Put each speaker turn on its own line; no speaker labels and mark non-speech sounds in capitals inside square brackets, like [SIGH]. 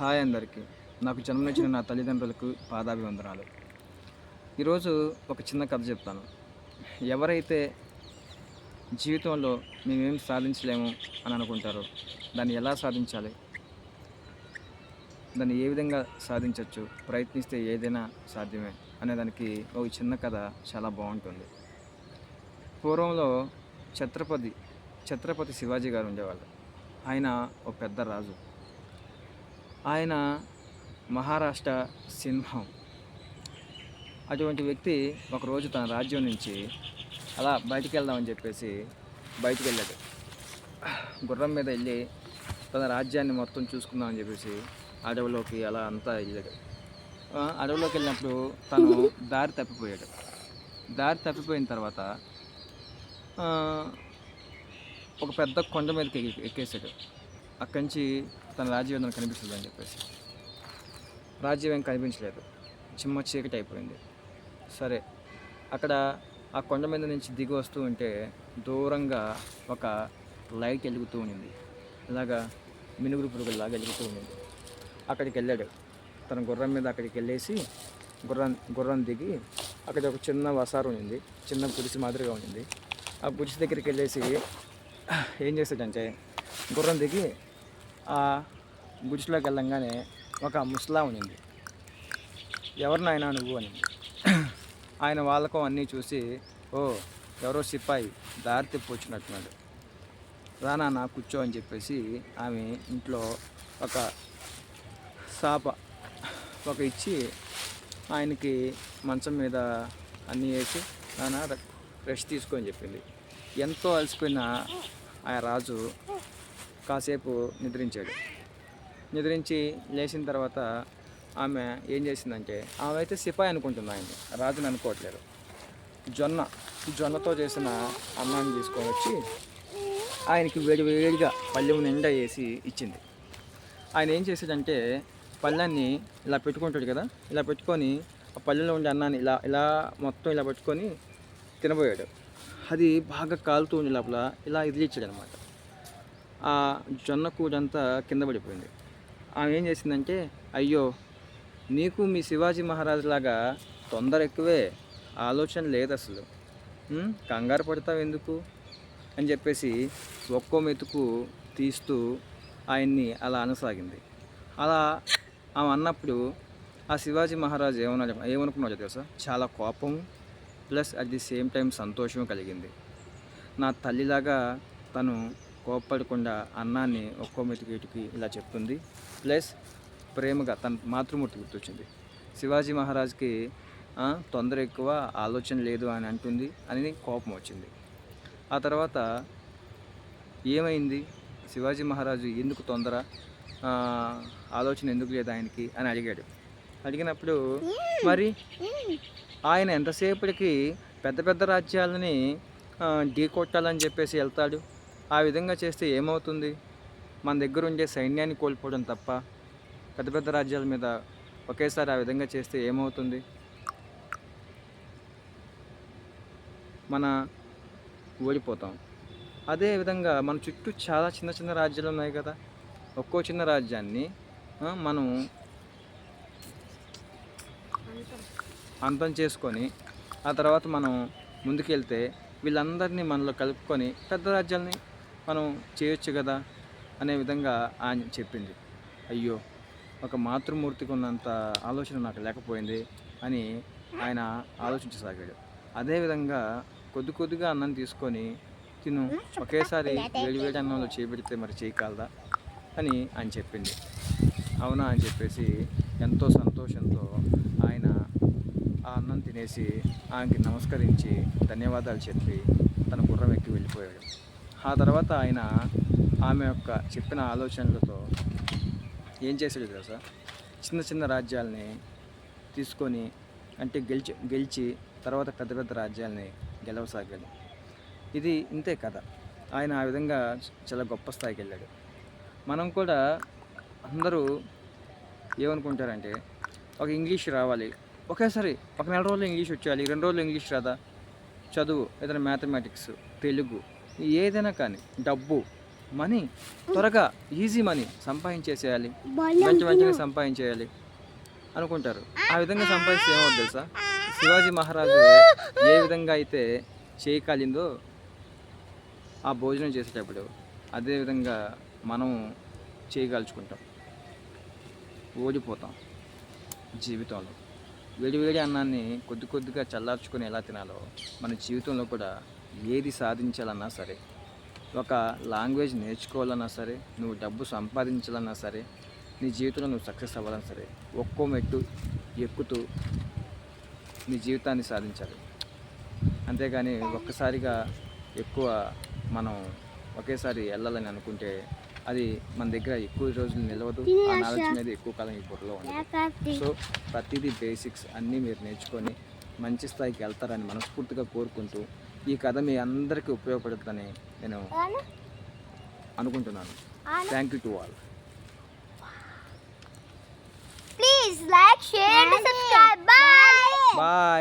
Hi అందరికీ. నాకు జన్మనిచ్చిన నా తల్లిదండ్రులకు పాదాభివందనాలు. ఈరోజు ఒక చిన్న కథ చెప్తాను. ఎవరైతే జీవితంలో మేమేం సాధించలేము అని అనుకుంటారో దాన్ని ఎలా సాధించాలి? దాన్ని ఏ విధంగా సాధించవచ్చు ప్రయత్నిస్తే ఏదైనా సాధ్యమే అనే దానికి ఒక చిన్న కథ చాలా బాగుంటుంది. పూర్వంలో ఛత్రపతి ఛత్రపతి శివాజీ గారు ఉండేవాళ్ళు. ఆయన ఒక పెద్ద రాజు. ఆయన మహారాష్ట్ర సింహం. అటువంటి వ్యక్తి ఒకరోజు తన రాజ్యం నుంచి అలా బయటికి వెళ్దామని చెప్పేసి బయటికి వెళ్ళాడు గుర్రం మీద వెళ్ళి తన రాజ్యాన్ని మొత్తం చూసుకుందామని చెప్పేసి అడవిలోకి అలా అంతా వెళ్ళాడు. అడవిలోకి వెళ్ళినప్పుడు తను దారి తప్పిపోయాడు. దారి తప్పిపోయిన తర్వాత ఒక పెద్ద కొండ మీదకి ఎక్కి- ఎక్కేసాడు అక్కడి నుంచి తన రాజ్యం కనిపిస్తుంది అని చెప్పేసి. రాజ్యం కనిపించలేదు. చిమ్మ చీకటి అయిపోయింది. సరే అక్కడ ఆ కొండ మీద నుంచి దిగి వస్తూ ఉంటే దూరంగా ఒక లైట్ వెలుగుతూ ఉండింది. ఇలాగా మినుగురు పురుగులాగా వెలుగుతూ ఉండింది. అక్కడికి వెళ్ళాడు. తన గుర్రం మీద అక్కడికి వెళ్ళేసి గుర్రం గుర్రం దిగి అక్కడ ఒక చిన్న వసారు ఉండింది. చిన్న గుడిసి మాదిరిగా ఉండింది. ఆ గుడిసి దగ్గరికి వెళ్ళేసి ఏం చేస్తాడంటే గుర్రం దిగి ఆ గుడిసెలోకి వెళ్ళంగానే ఒక ముసలా ఉనింది ఎవరు నాయనా నువ్వు? అని [CLEARS THROAT] ఆయన వాళ్ళకం అన్నీ చూసి ఓ ఎవరో సిపాయి దారి తిప్పి వచ్చినట్టున్నాడు. రానా నా కూర్చో అని చెప్పేసి ఆమె ఇంట్లో ఒక సాప ఒక ఇచ్చి ఆయనకి మంచం మీద అన్నీ వేసి నాన్న రెస్ట్ తీసుకో అని చెప్పింది. ఎంతో అలసిపోయిన ఆ రాజు కాసేపు నిద్రించాడు. నిద్రించి లేచిన తర్వాత ఆమె ఏం చేసిందంటే ఆమె అయితే సిపాయి అనుకుంటుంది ఆయన్ని. రాజుని అనుకోవట్లేదు. జొన్న జొన్నతో చేసిన అన్నాన్ని తీసుకొని వచ్చి ఆయనకి వేడి వేడిగా పళ్ళెం నిండా వేసి ఇచ్చింది. ఆయన ఏం చేసాడంటే పళ్ళాన్ని ఇలా పెట్టుకుంటాడు కదా ఇలా పెట్టుకొని ఆ పళ్ళెంలో ఉండే అన్నాన్ని ఇలా ఇలా మొత్తం ఇలా పెట్టుకొని తినబోయాడు. అది బాగా కాలుతూ ఉండే లోపల ఇలా ఇదిలిచ్చాడు అనమాట ఆ జొన్న కూడంతా కింద పడిపోయింది. ఆమె ఏం చేసిందంటే అయ్యో నీకు మీ శివాజీ మహారాజు లాగా తొందర ఎక్కువే ఆలోచన లేదు అసలు. కంగారు పడతావు ఎందుకు? అని చెప్పేసి ఒక్కో మెతుకు తీస్తూ ఆయన్ని అలా అనసాగింది. అలా ఆమె అన్నప్పుడు ఆ శివాజీ మహారాజు ఏమన్నా ఏమనుకున్నాడో తెలుసా? చాలా కోపం plus at the same time సంతోషం కలిగింది. నా తల్లిలాగా తను కోప్పడకుండా అన్నాన్ని ఒక్కో మెతుకుటికి ఇలా చెప్తుంది. ప్లస్ ప్రేమగా తన మాతృమూర్తి గుర్తొచ్చింది. శివాజీ మహారాజ్కి తొందర ఎక్కువ ఆలోచన లేదు అని అంటుంది అని కోపం వచ్చింది. ఆ తర్వాత ఏమైంది? శివాజీ మహారాజు ఎందుకు తొందర? ఆలోచన ఎందుకు లేదు ఆయనకి అని అడిగాడు. అడిగినప్పుడు మరి ఆయన ఎంతసేపటికి పెద్ద పెద్ద రాజ్యాలని ఢీ కొట్టాలని చెప్పేసి వెళ్తాడు? ఆ విధంగా చేస్తే ఏమవుతుంది? మన దగ్గర ఉండే సైన్యాన్ని కోల్పోవడం తప్ప పెద్ద పెద్ద రాజ్యాల మీద ఒకేసారి ఆ విధంగా చేస్తే ఏమవుతుంది? మన ఓడిపోతాం. అదే విధంగా మన చుట్టూ చాలా చిన్న చిన్న రాజ్యాలు ఉన్నాయి కదా? ఒక్కో చిన్న రాజ్యాన్ని మనం అంతం చేసుకొని ఆ తర్వాత మనం ముందుకెళ్తే వీళ్ళందరినీ మనలో కలుపుకొని పెద్ద రాజ్యాలని మనం చేయొచ్చు కదా అనే విధంగా ఆయన చెప్పింది. అయ్యో ఒక మాతృమూర్తికి ఉన్నంత ఆలోచన నాకు లేకపోయింది అని ఆయన ఆలోచించసాగాడు. అదేవిధంగా కొద్ది కొద్దిగా అన్నం తీసుకొని తిను ఒకేసారి వేడి వేడి అన్నంలో చేపెడితే మరి చేయగలదా అని ఆయన చెప్పింది. అవునా అని చెప్పేసి ఎంతో సంతోషంతో ఆయన ఆ అన్నం తినేసి ఆమెకి నమస్కరించి ధన్యవాదాలు చెప్పి తన గుర్రం ఎక్కి వెళ్ళిపోయాడు. ఆ తర్వాత ఆయన ఆమె యొక్క చెప్పిన ఆలోచనలతో ఏం చేశాడు తెలుసా? చిన్న చిన్న రాజ్యాలని తీసుకొని అంటే గెలిచి గెలిచి తర్వాత పెద్ద పెద్ద రాజ్యాలని గెలవసాగాడు. ఇది ఇంతే కథ. ఆయన ఆ విధంగా చాలా గొప్ప స్థాయికి వెళ్ళాడు. మనం కూడా అందరూ ఏమనుకుంటారంటే ఒక ఇంగ్లీష్ రావాలి. ఒకేసారి ఒక నెల రోజులు ఇంగ్లీష్ వచ్చేయాలి. రెండు రోజులు ఇంగ్లీష్ రాదా? చదువు ఏదైనా మ్యాథమెటిక్స్ తెలుగు ఏదైనా కానీ డబ్బు మనీ త్వరగా ఈజీ మనీ సంపాదించేసేయాలి. వెంట వెంటనే సంపాదించేయాలి అనుకుంటారు. ఆ విధంగా సంపాదిస్తే ఏమవుతుంది తెలుసా? శివాజీ మహారాజు ఏ విధంగా అయితే చేయి కాలిందో ఆ భోజనం చేసేటప్పుడు అదే విధంగా మనం చేయగలుచుకుంటాం ఓడిపోతాం జీవితంలో. వేడి వేడి అన్నాన్ని కొద్ది కొద్దిగా చల్లార్చుకొని ఎలా తినాలో మన జీవితంలో కూడా ఏది సాధించాలన్నా సరే ఒక లాంగ్వేజ్ నేర్చుకోవాలన్నా సరే నువ్వు డబ్బు సంపాదించాలన్నా సరే నీ జీవితంలో నువ్వు సక్సెస్ అవ్వాలన్నా సరే ఒక్కో మెట్టు ఎక్కుతూ నీ జీవితాన్ని సాధించాలి. అంతేగాని ఒక్కసారిగా ఎక్కువ మనం ఒకేసారి వెళ్ళాలని అనుకుంటే అది మన దగ్గర ఎక్కువ రోజులు నిలవదు ఆ నాలెడ్జ్ మీద ఎక్కువ కాలం ఈ బుర్రలో ఉండదు. సో ప్రతిదీ బేసిక్స్ అన్నీ మీరు నేర్చుకొని మంచి స్థాయికి వెళ్తారని మనస్ఫూర్తిగా కోరుకుంటూ ఈ కథ మీ అందరికీ ఉపయోగపడుతుందని నేను అనుకుంటున్నాను. Thank you to all
please like share bye